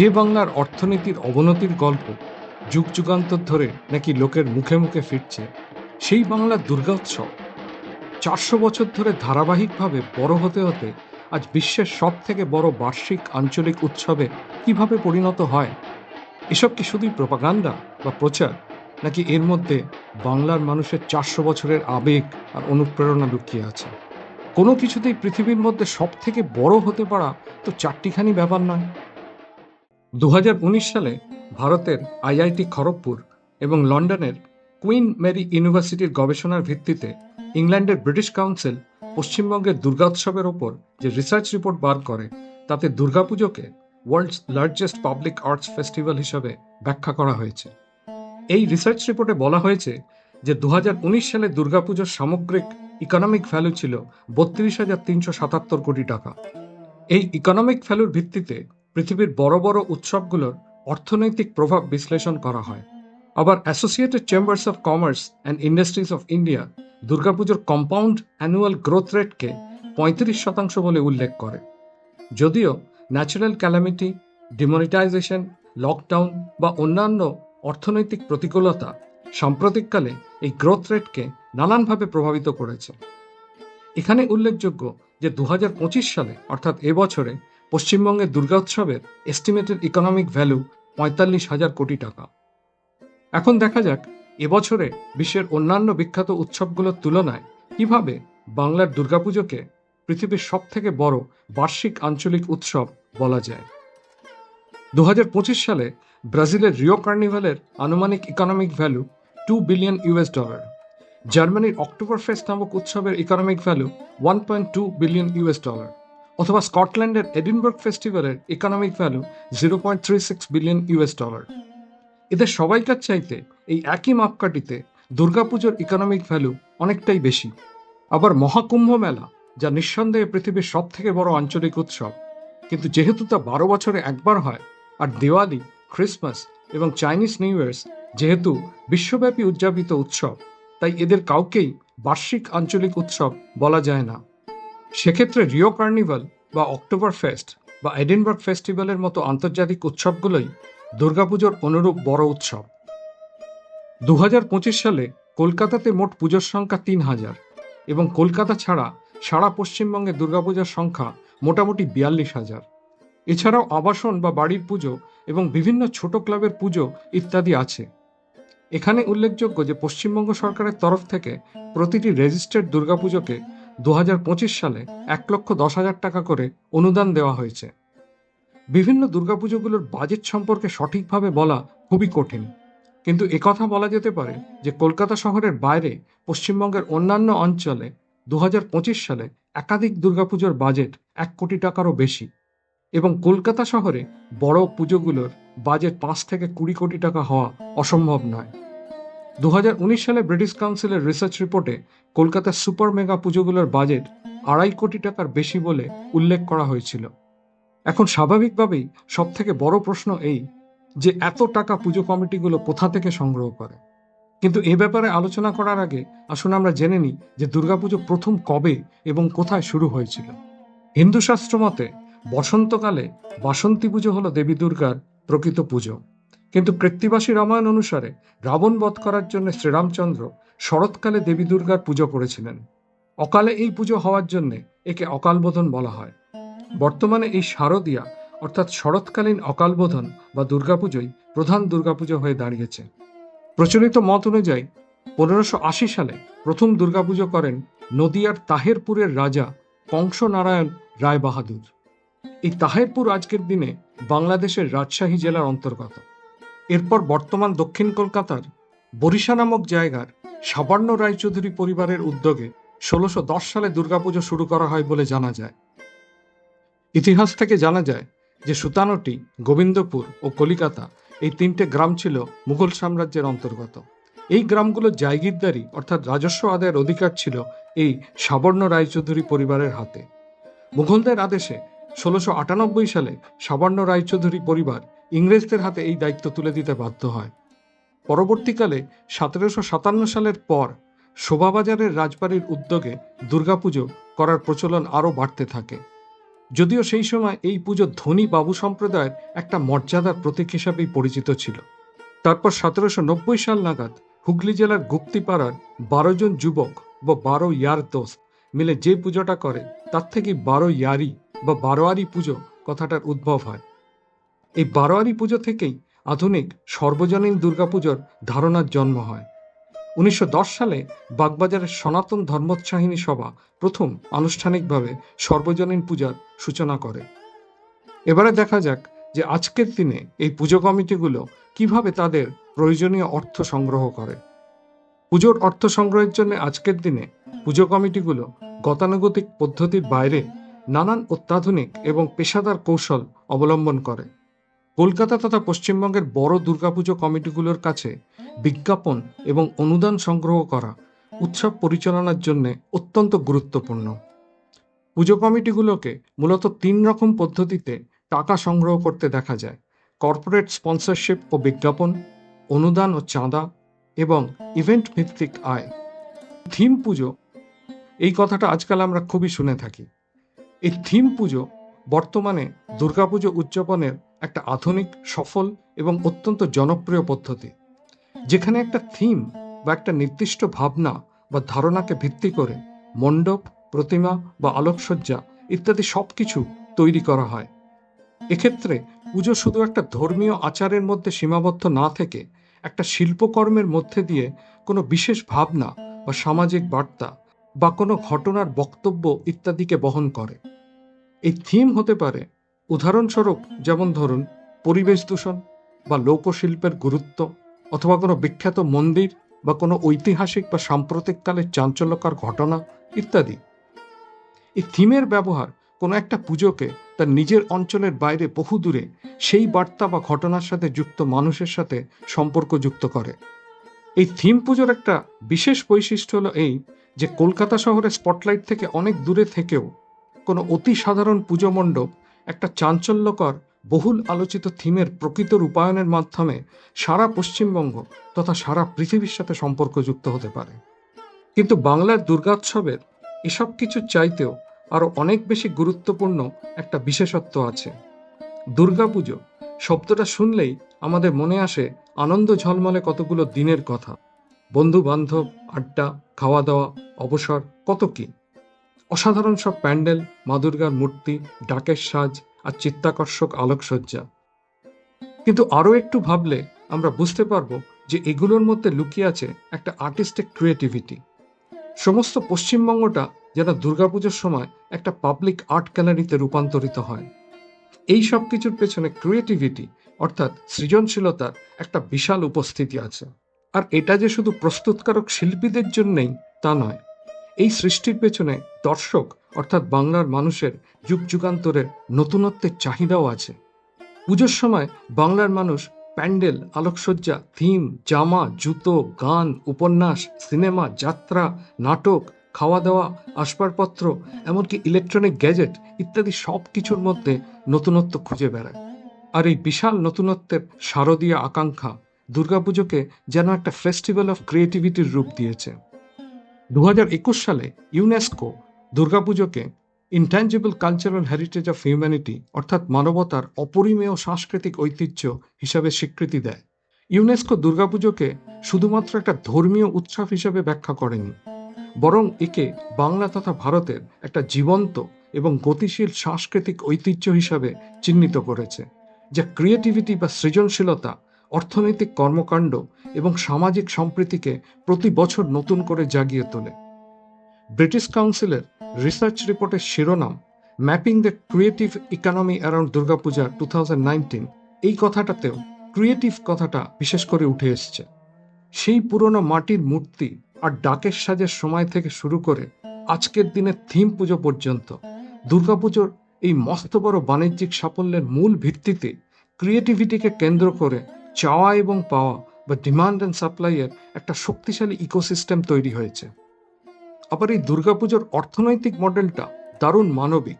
যে বাংলার অর্থনীতির অবনতির গল্প যুগ যুগান্তর ধরে নাকি লোকের মুখে মুখে ফিরছে, সেই বাংলার দুর্গোৎসব চারশো বছর ধরে ধারাবাহিকভাবে বড় হতে হতে আজ বিশ্বের সব থেকে বড় বার্ষিক আঞ্চলিক উৎসবে কীভাবে পরিণত হয়? এসব কি শুধুই প্রপাগান্ডা বা প্রচার, নাকি এর মধ্যে বাংলার মানুষের চারশো বছরের আবেগ আর অনুপ্রেরণা লুকিয়ে আছে? কোনো কিছুতেই পৃথিবীর মধ্যে সব থেকে বড় হতে পারা তো চারটিখানি ব্যাপার নয়। দু হাজার উনিশ সালে ভারতের আইআইটি খড়গপুর এবং লন্ডনের কুইন মেরি ইউনিভার্সিটির গবেষণার ভিত্তিতে ইংল্যান্ডের ব্রিটিশ কাউন্সিল পশ্চিমবঙ্গের দুর্গোৎসবের ওপর যে রিসার্চ রিপোর্ট বার করে, তাতে দুর্গাপুজোকে world's largest public arts festival হিসাবে ব্যাখ্যা করা হয়েছে। এই রিসার্চ রিপোর্টে বলা হয়েছে যে দু হাজার উনিশ সালে দুর্গাপুজোর সামগ্রিক ইকোনমিক ভ্যালু ছিল বত্রিশ হাজার তিনশো সাতাত্তর কোটি টাকা। এই ইকোনমিক ভ্যালুর ভিত্তিতে পৃথিবীর বড় বড় উৎসবগুলোর অর্থনৈতিক প্রভাব বিশ্লেষণ করা হয়। আবার Associated Chambers of Commerce and Industries of India দুর্গাপুজোর কম্পাউন্ড অ্যানুয়াল গ্রোথ রেটকে পঁয়ত্রিশ শতাংশ বলে উল্লেখ করে। যদিও ন্যাচারাল ক্যালামিটি ডিমনিটাইজেশন লকডাউন বা অন্যান্য অর্থনৈতিক প্রতিকূলতা সাম্প্রতিককালে এই গ্রোথ রেটকে নানানভাবে প্রভাবিত করেছে। এখানে উল্লেখযোগ্য যে দু হাজার পঁচিশ সালে, অর্থাৎ এবছরে পশ্চিমবঙ্গের দুর্গোৎসবের এস্টিমেটেড ইকোনমিক ভ্যালু পঁয়তাল্লিশ হাজার কোটি টাকা। এখন দেখা যাক এবছরে বিশ্বের অন্যান্য বিখ্যাত উৎসবগুলোর তুলনায় কীভাবে বাংলার দুর্গাপুজোকে পৃথিবীর সব থেকে বড় বার্ষিক আঞ্চলিক উৎসব বলা যায়। দু হাজার পঁচিশ সালে ব্রাজিলের রিও কার্নিভালের আনুমানিক economic value two billion US dollar জার্মানির অক্টোবর ফেস্ট নামক উৎসবের economic value one point two billion US dollar অথবা স্কটল্যান্ডের Edinburgh ফেস্টিভ্যালের economic value zero point three six billion US dollar এদের সবাইকার চাইতে এই একই মাপকাঠিতে দুর্গাপুজোর ইকোনমিক ভ্যালু অনেকটাই বেশি। আবার মহাকুম্ভ মেলা, যা নিঃসন্দেহে পৃথিবীর সব থেকে বড় আঞ্চলিক উৎসব। কিন্তু যেহেতু তা বারো বছরে একবার হয়, আর দিওয়ালি, ক্রিসমাস এবং চাইনিজ নিউ ইয়ার্স যেহেতু বিশ্বব্যাপী উদযাপিত উৎসব, তাই এদের কাউকেই বার্ষিক আঞ্চলিক উৎসব বলা যায় না। সেক্ষেত্রে রিও কার্নিভাল বা অক্টোবর ফেস্ট বা এডিনবার্গ ফেস্টিভ্যালের মতো আন্তর্জাতিক উৎসবগুলোই দুর্গাপুজোর অনুরূপ বড় উৎসব। দু হাজার পঁচিশ সালে কলকাতাতে মোট পুজোর সংখ্যা তিন হাজার এবং কলকাতা ছাড়া সারা পশ্চিমবঙ্গে দুর্গাপূজার সংখ্যা মোটামুটি বিয়াল্লিশ হাজার। এছাড়াও আবাসন বা বাড়ির পুজো এবং বিভিন্ন ছোট ক্লাবের পুজো ইত্যাদি আছে। এখানে উল্লেখযোগ্য যে পশ্চিমবঙ্গ সরকারের তরফ থেকে প্রতিটি রেজিস্টার্ড দুর্গাপুজোকে দু হাজার পঁচিশ সালে এক লক্ষ দশ হাজার টাকা করে অনুদান দেওয়া হয়েছে। বিভিন্ন দুর্গাপুজোগুলোর বাজেট সম্পর্কে সঠিকভাবে বলা খুবই কঠিন। কিন্তু একথা বলা যেতে পারে যে, কলকাতা শহরের বাইরে পশ্চিমবঙ্গের অন্যান্য অঞ্চলে দু হাজার পঁচিশ সালে একাধিক দুর্গাপুজোর বাজেট এক কোটি টাকারও বেশি এবং কলকাতা শহরে বড় পুজোগুলোর বাজেট পাঁচ থেকে কুড়ি কোটি টাকা হওয়া অসম্ভব নয়। দু হাজার উনিশ সালে ব্রিটিশ কাউন্সিলের রিসার্চ রিপোর্টে কলকাতার সুপার মেগা পুজোগুলোর বাজেট আড়াই কোটি টাকার বেশি বলে উল্লেখ করা হয়েছিল। এখন স্বাভাবিকভাবেই সব থেকে বড় প্রশ্ন এই যে এত টাকা পুজো কমিটিগুলো কোথা থেকে সংগ্রহ করে? কিন্তু এ ব্যাপারে আলোচনা করার আগে আসুন আমরা জেনে নিই যে দুর্গাপুজো প্রথম কবে এবং কোথায় শুরু হয়েছিল। হিন্দু শাস্ত্র মতে বসন্তকালে বাসন্তী পুজো হলো দেবী দুর্গার প্রকৃত পুজো। কিন্তু কৃত্তিবাসী রামায়ণ অনুসারে রাবণ বধ করার জন্য শ্রীরামচন্দ্র শরৎকালে দেবী দুর্গার পুজো করেছিলেন। অকালে এই পুজো হওয়ার জন্য একে অকালবোধন বলা হয়। বর্তমানে এই শারদীয়া, অর্থাৎ শরৎকালীন অকালবোধন বা দুর্গাপুজোই প্রধান দুর্গাপুজো হয়ে দাঁড়িয়েছে। প্রচলিত মত অনুযায়ী পনেরোশো আশি সালে প্রথম দুর্গাপুজো করেন নদিয়ার তাহেরপুরের রাজা কংসনারায়ণ রায় বাহাদুর এই তাহেরপুর আজকের দিনে বাংলাদেশের রাজশাহী জেলার অন্তর্গত। এরপর বর্তমান দক্ষিণ কলকাতার বরিশা নামক জায়গার সাবান্ন রায়চৌধুরী পরিবারের উদ্যোগে ষোলোশো দশ সালে দুর্গাপুজো শুরু করা হয় বলে জানা যায়। ইতিহাস থেকে জানা যায় যে সুতানটি, গোবিন্দপুর ও কলিকাতা এই তিনটে গ্রাম ছিল মুঘল সাম্রাজ্যের অন্তর্গত। এই গ্রামগুলোর জায়গিরদারি অর্থাৎ রাজস্ব আদায়ের অধিকার ছিল এই সাবর্ণ রায়চৌধুরী পরিবারের হাতে। মুঘলদের আদেশে ষোলোশো আটানব্বই সালে সাবর্ণ রায়চৌধুরী পরিবার ইংরেজদের হাতে এই দায়িত্ব তুলে দিতে বাধ্য হয়। পরবর্তীকালে সতেরোশো সাতান্ন সালের পর শোভাবাজারের রাজবাড়ির উদ্যোগে দুর্গাপুজো করার প্রচলন আরও বাড়তে থাকে। যদিও সেই সময় এই পুজো ধনী বাবু সম্প্রদায়ের একটা মর্যাদার প্রতীক হিসাবেই পরিচিত ছিল। তারপর সতেরোশো নব্বই সাল নাগাদ হুগলি জেলার গুপ্তিপাড়ার বারো জন যুবক বা বারো ইয়ার দোস্ত মিলে যে পুজোটা করে, তার থেকে বারো ইয়ারি বা বারোয়ারি পুজো কথাটার উদ্ভব হয়। এই বারোয়ারি পুজো থেকেই আধুনিক সর্বজনীন দুর্গাপুজোর ধারণার জন্ম হয়। উনিশশো দশ সালে বাগবাজারের সনাতন ধর্মোৎসাহিনী সভা প্রথম আনুষ্ঠানিকভাবে সর্বজনীন পূজার সূচনা করে। এবারে দেখা যাক যে আজকের দিনে এই পুজো কমিটিগুলো কীভাবে তাদের প্রয়োজনীয় অর্থ সংগ্রহ করে। পুজোর অর্থ সংগ্রহের জন্য আজকের দিনে পুজো কমিটিগুলো গতানুগতিক পদ্ধতির বাইরে নানান অত্যাধুনিক এবং পেশাদার কৌশল অবলম্বন করে। কলকাতা তথা পশ্চিমবঙ্গের বড় দুর্গাপুজো কমিটিগুলোর কাছে বিজ্ঞাপন এবং অনুদান সংগ্রহ করা, উৎসব পরিচালনার জন্য অত্যন্ত গুরুত্বপূর্ণ। পুজো কমিটিগুলোকে মূলত তিন রকম পদ্ধতিতে টাকা সংগ্রহ করতে দেখা যায়। কর্পোরেট স্পন্সরশিপ ও বিজ্ঞাপন, অনুদান ও চাঁদা এবং ইভেন্ট ভিত্তিক আয়। থিম পুজো, এই কথাটা আজকাল আমরা খুবই শুনে থাকি। এই থিম পুজো বর্তমানে দুর্গাপুজো উদযাপনের একটা আধুনিক, সফল এবং অত্যন্ত জনপ্রিয় পদ্ধতি, যেখানে একটা থিম বা একটা নির্দিষ্ট ভাবনা বা ধারণাকে ভিত্তি করে মণ্ডপ, প্রতিমা বা আলোকসজ্জা ইত্যাদি সবকিছু তৈরি করা হয়। এক্ষেত্রে পুজো শুধু একটা ধর্মীয় আচারের মধ্যে সীমাবদ্ধ না থেকে একটা শিল্পকর্মের মধ্যে দিয়ে কোনো বিশেষ ভাবনা বা সামাজিক বার্তা বা কোনো ঘটনার বক্তব্য ইত্যাদিকে বহন করে। এই থিম হতে পারে উদাহরণস্বরূপ, যেমন ধরুন, পরিবেশ দূষণ বা লোকশিল্পের গুরুত্ব অথবা কোনো বিখ্যাত মন্দির বা কোনো ঐতিহাসিক বা সাম্প্রতিককালের চাঞ্চল্যকর ঘটনা ইত্যাদি। এই থিমের ব্যবহার কোনো একটা পুজোকে তার নিজের অঞ্চলের বাইরে বহু দূরে সেই বার্তা বা ঘটনার সাথে যুক্ত মানুষের সাথে সম্পর্ক যুক্ত করে। এই থিম পুজোর একটা বিশেষ বৈশিষ্ট্য হলো এই যে, কলকাতা শহরের স্পটলাইট থেকে অনেক দূরে থেকেও কোনো অতি সাধারণ পুজো মণ্ডপ একটা চাঞ্চল্যকর, বহুল আলোচিত থিমের প্রকৃত রূপায়ণের মাধ্যমে সারা পশ্চিমবঙ্গ তথা সারা পৃথিবীর সাথে সম্পর্কযুক্ত হতে পারে। কিন্তু বাংলার দুর্গোৎসবের এসব কিছুর চাইতেও আরও অনেক বেশি গুরুত্বপূর্ণ একটা বিশেষত্ব আছে। দুর্গাপুজো শব্দটা শুনলেই আমাদের মনে আসে আনন্দ ঝলমলে কতগুলো দিনের কথা। বন্ধু বান্ধব আড্ডা খাওয়া দাওয়া অবসর, কত কি? অসাধারণ সব প্যান্ডেল মা দুর্গার মূর্তি, ডাকের সাজ আর চিত্তাকর্ষক আলোকসজ্জা। কিন্তু আরও একটু ভাবলে আমরা বুঝতে পারব যে এগুলোর মধ্যে লুকিয়ে আছে একটা আর্টিস্টিক ক্রিয়েটিভিটি সমস্ত পশ্চিমবঙ্গটা যেন দুর্গাপুজোর সময় একটা পাবলিক আর্ট গ্যালারিতে রূপান্তরিত হয়। এই সব কিছুর পেছনে ক্রিয়েটিভিটি অর্থাৎ সৃজনশীলতার একটা বিশাল উপস্থিতি আছে। আর এটা যে শুধু প্রস্তুতকারক শিল্পীদের জন্যেই তা নয় এই সৃষ্টির পেছনে দর্শক, অর্থাৎ বাংলার মানুষের যুগ যুগান্তরের নতুনত্বের চাহিদাও আছে। পুজোর সময় বাংলার মানুষ প্যান্ডেল, আলোকসজ্জা থিম জামা, জুতো, গান, উপন্যাস, সিনেমা, যাত্রা, নাটক খাওয়া দাওয়া আসবাবপত্র, এমনকি ইলেকট্রনিক গ্যাজেট ইত্যাদি সব কিছুর মধ্যে নতুনত্ব খুঁজে বেড়ায়। আর এই বিশাল নতুনত্বের শারদীয় আকাঙ্ক্ষা দুর্গাপুজোকে যেন একটা ফেস্টিভ্যাল অফ ক্রিয়েটিভিটির রূপ দিয়েছে। দু হাজার একুশ সালে UNESCO দুর্গাপুজোকে intangible cultural heritage of humanity অর্থাৎ মানবতার অপরিমেয় সাংস্কৃতিক ঐতিহ্য হিসাবে স্বীকৃতি দেয়। ইউনেস্কো দুর্গাপুজোকে শুধুমাত্র একটা ধর্মীয় উৎসব হিসাবে ব্যাখ্যা করেনি, বরং একে বাংলা তথা ভারতের একটা জীবন্ত এবং গতিশীল সাংস্কৃতিক ঐতিহ্য হিসাবে চিহ্নিত করেছে, যা ক্রিয়েটিভিটি বা সৃজনশীলতা অর্থনৈতিক কর্মকাণ্ড এবং সামাজিক সম্প্রীতিকে প্রতি বছর নতুন করে জাগিয়ে তোলে। ব্রিটিশ কাউন্সিলের রিসার্চ রিপোর্টের শিরোনাম, mapping the creative economy around Durga Puja two এই কথাটাতেও ক্রিয়েটিভ কথাটা বিশেষ করে উঠে এসছে। সেই পুরনো মাটির মূর্তি আর ডাকের সাজের সময় থেকে শুরু করে আজকের দিনের থিম পুজো পর্যন্ত, দুর্গাপুজোর এই মস্ত বড় বাণিজ্যিক সাফল্যের মূল ভিত্তিতে ক্রিয়েটিভিটিকে কেন্দ্র করে চাওয়া এবং পাওয়া বা ডিমান্ড অ্যান্ড সাপ্লাইয়ের একটা শক্তিশালী ইকোসিস্টেম তৈরি হয়েছে। আবার এই দুর্গাপুজোর অর্থনৈতিক মডেলটা দারুণ মানবিক।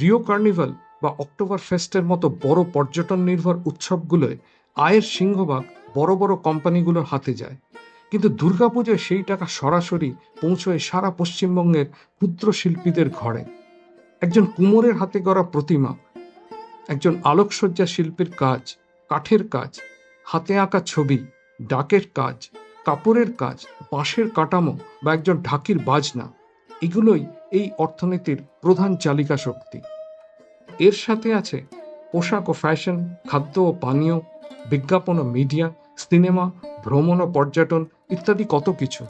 রিও কার্নিভাল বা অক্টোবর ফেস্টের মতো বড় পর্যটন নির্ভর উৎসবগুলোয় আয়ের সিংহভাগ বড় বড় কোম্পানিগুলোর হাতে যায়। কিন্তু দুর্গাপুজোয় সেই টাকা সরাসরি পৌঁছয় সারা পশ্চিমবঙ্গের ক্ষুদ্র শিল্পীদের ঘরে। একজন কুমোরের হাতে গড়া প্রতিমা, একজন আলোকসজ্জা শিল্পীর কাজ কাঠের কাজ, হাতে আঁকা ছবি, ডাকের কাজ, কাপড়ের কাজ, বাঁশের কাঠামো বা একজন ঢাকির বাজনা, এগুলোই এই অর্থনীতির প্রধান চালিকা শক্তি। এর সাথে আছে পোশাক ও ফ্যাশন, খাদ্য ও পানীয়, বিজ্ঞাপন ও মিডিয়া, সিনেমা, ভ্রমণ ও পর্যটন ইত্যাদি কত কিছু।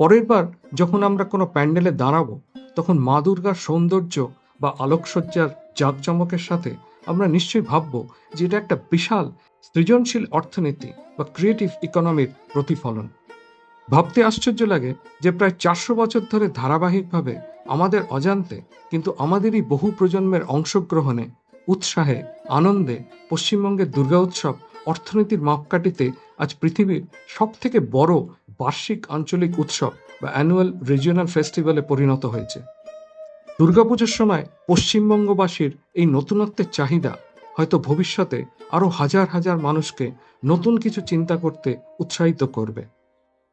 পরের বার যখন আমরা কোনো প্যান্ডেলে দাঁড়াবো, তখন মা দুর্গার সৌন্দর্য বা আলোকসজ্জার জাঁকজমকের সাথে আমরা নিশ্চয়ই ভাববো যে এটা একটা বিশাল সৃজনশীল অর্থনীতি বা ক্রিয়েটিভ ইকোনমির প্রতিফলন। ভাবতে আশ্চর্য লাগে যে প্রায় চারশো বছর ধরে ধারাবাহিকভাবে আমাদের অজান্তে কিন্তু আমাদেরই বহু প্রজন্মের অংশগ্রহণে, উৎসাহে, আনন্দে পশ্চিমবঙ্গের দুর্গা উৎসব অর্থনীতির মাপকাঠিতে আজ পৃথিবীর সব থেকে বড় বার্ষিক আঞ্চলিক উৎসব বা অ্যানুয়াল রিজিওনাল ফেস্টিভ্যালে পরিণত হয়েছে। দুর্গাপুজোর সময় পশ্চিমবঙ্গবাসীর এই নতুনত্বের চাহিদা হয়তো ভবিষ্যতে আরও হাজার হাজার মানুষকে নতুন কিছু চিন্তা করতে উৎসাহিত করবে।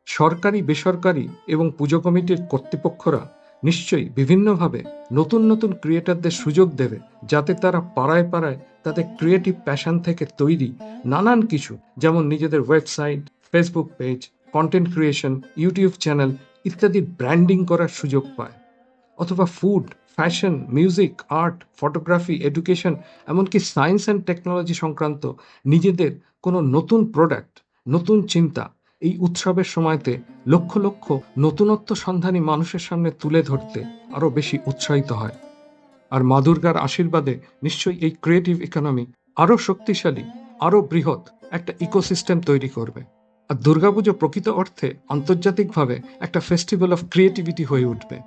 সরকারি, বেসরকারি এবং পুজো কমিটির কর্তৃপক্ষরা নিশ্চয়ই বিভিন্নভাবে নতুন নতুন ক্রিয়েটারদের সুযোগ দেবে যাতে তারা পাড়ায় পাড়ায় তাদের ক্রিয়েটিভ প্যাশন থেকে তৈরি নানান কিছু, যেমন নিজেদের website, Facebook page, content creation, YouTube channel ইত্যাদি ব্র্যান্ডিং করার সুযোগ পায়। অথবা food fashion music art photography education এমনকি সায়েন্স অ্যান্ড টেকনোলজি সংক্রান্ত নিজেদের কোনো নতুন প্রোডাক্ট নতুন চিন্তা এই উৎসবের সময়তে লক্ষ লক্ষ নতুনত্ব সন্ধানী মানুষের সামনে তুলে ধরতে আরও বেশি উৎসাহিত হয়। আর মা দুর্গার আশীর্বাদে নিশ্চয়ই এই ক্রিয়েটিভ ইকোনমি আরও শক্তিশালী আরও বৃহৎ একটা ইকোসিস্টেম তৈরি করবে। আর দুর্গাপুজো প্রকৃত অর্থে আন্তর্জাতিকভাবে একটা ফেস্টিভ্যাল অফ ক্রিয়েটিভিটি হয়ে উঠবে।